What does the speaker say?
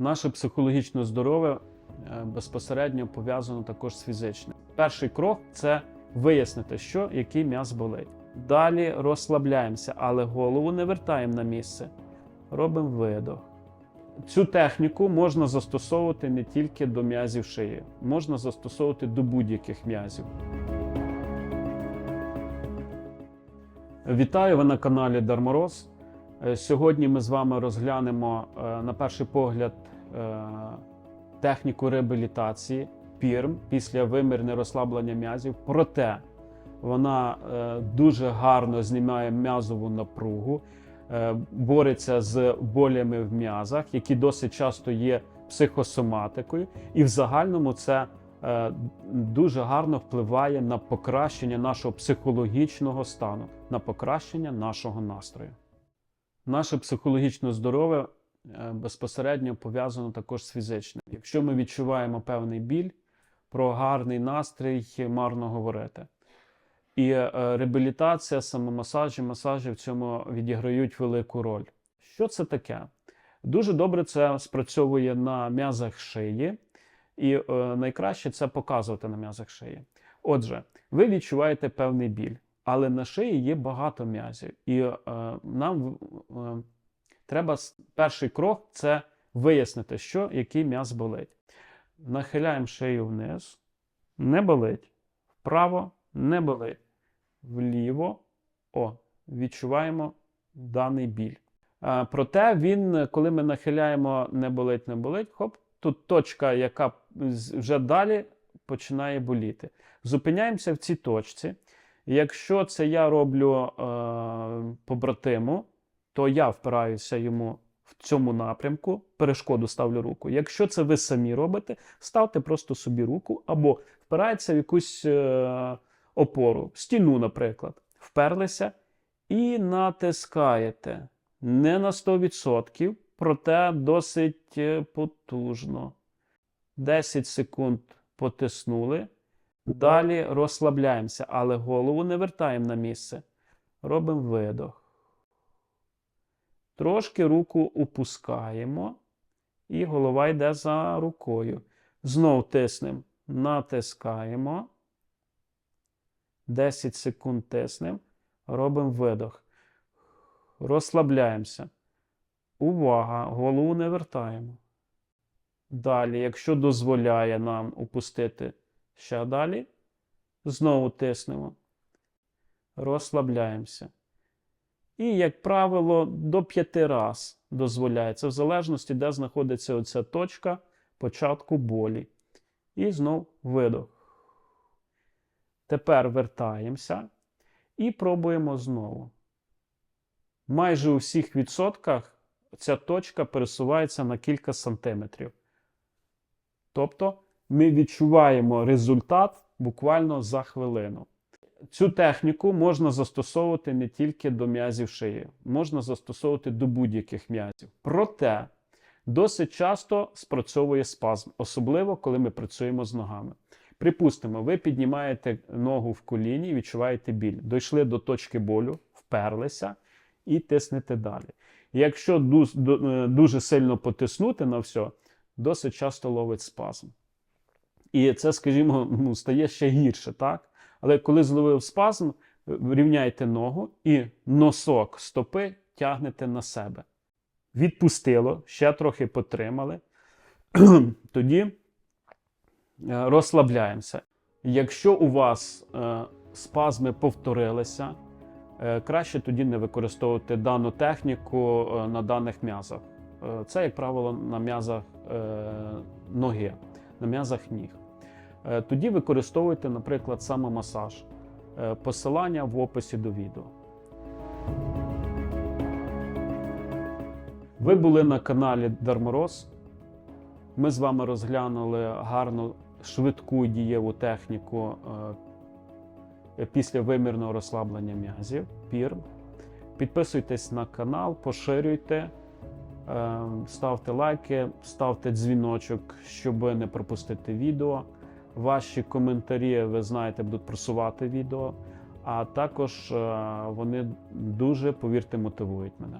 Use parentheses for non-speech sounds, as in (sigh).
Наше психологічне здоров'я е, безпосередньо пов'язано також з фізичним. Перший крок це вияснити, що який м'яз болить. Далі розслабляємося, але голову не вертаємо на місце. Робимо видох. Цю техніку можна застосовувати не тільки до м'язів шиї, можна застосовувати до будь-яких м'язів. Вітаю ви на каналі Дармороз. Е, Сьогодні ми з вами розглянемо е, на перший погляд е, техніку реабілітації ПІРМ після вимірне розслаблення м'язів. Проте вона дуже гарно знімає м'язову напругу, бореться з болями в м'язах, які досить часто є психосоматикою, і в загальному це дуже гарно впливає на покращення нашого психологічного стану, на покращення нашого настрою. Наше психологічне здоров'я е, безпосередньо пов'язано також з фізичним. Якщо ми відчуваємо певний біль, про гарний настрій марно говорити. І е, реабілітація, самомасажі, масажі в цьому відіграють велику роль. Що це таке? Дуже добре це спрацьовує на м'язах шиї, і е, найкраще це показувати на м'язах шиї. Отже, ви відчуваєте певний біль, але на шиї є багато м'язів. І е, нам е, треба перший крок це вияснити, що який м'яз болить. Нахиляємо шию вниз, не болить. Вправо не болить. Вліво, о, відчуваємо даний біль. А, проте він, коли ми нахиляємо не болить, не болить, хоп, тут точка, яка вже далі починає боліти. Зупиняємося в цій точці. Якщо це я роблю е, побратиму, то я впираюся йому в цьому напрямку, перешкоду ставлю руку. Якщо це ви самі робите, ставте просто собі руку або впирається в якусь е, опору, стіну, наприклад, вперлися і натискаєте. Не на 100%, проте досить е, потужно. 10 секунд потиснули. Далі розслабляємося, але голову не вертаємо на місце. Робимо видох. Трошки руку опускаємо, і голова йде за рукою. Знов тиснемо, натискаємо. 10 секунд тиснемо, робимо видох. Розслабляємося. Увага! Голову не вертаємо. Далі, якщо дозволяє нам опустити ще далі, знову тиснемо. Розслабляємося. І, як правило, до п'яти раз дозволяється, в залежності, де знаходиться оця точка початку болі. І знов видох. Тепер вертаємося і пробуємо знову. Майже у всіх відсотках ця точка пересувається на кілька сантиметрів. Тобто ми відчуваємо результат буквально за хвилину. Цю техніку можна застосовувати не тільки до м'язів шиї, можна застосовувати до будь-яких м'язів. Проте досить часто спрацьовує спазм, особливо коли ми працюємо з ногами. Припустимо, ви піднімаєте ногу в коліні і відчуваєте біль. Дійшли до точки болю, вперлися і тиснете далі. Якщо е, дуже сильно потиснути на все, досить часто ловить спазм. І це, скажімо, ну, стає ще гірше, так? Але коли зловив спазм, рівняйте ногу і носок стопи тягнете на себе. Відпустило, ще трохи потримали. (clears throat) Тоді е, розслабляємося. Якщо у вас е, спазми повторилися, е, краще тоді не використовувати дану техніку на даних м'язах. Це, як правило, на м'язах ноги, на м'язах ніг. Е, Тоді використовуйте, наприклад, самомасаж. Е, Посилання в описі до відео. Ви були на каналі Дармороз. Ми з вами розглянули гарну, швидку дієву техніку е, після вимірного розслаблення м'язів ПІРМ. Підписуйтесь на канал, поширюйте, ставте лайки, ставте дзвіночок, щоб не пропустити відео. Ваші коментарі, ви знаєте, будуть просувати відео, а також е, вони дуже, повірте, мотивують мене.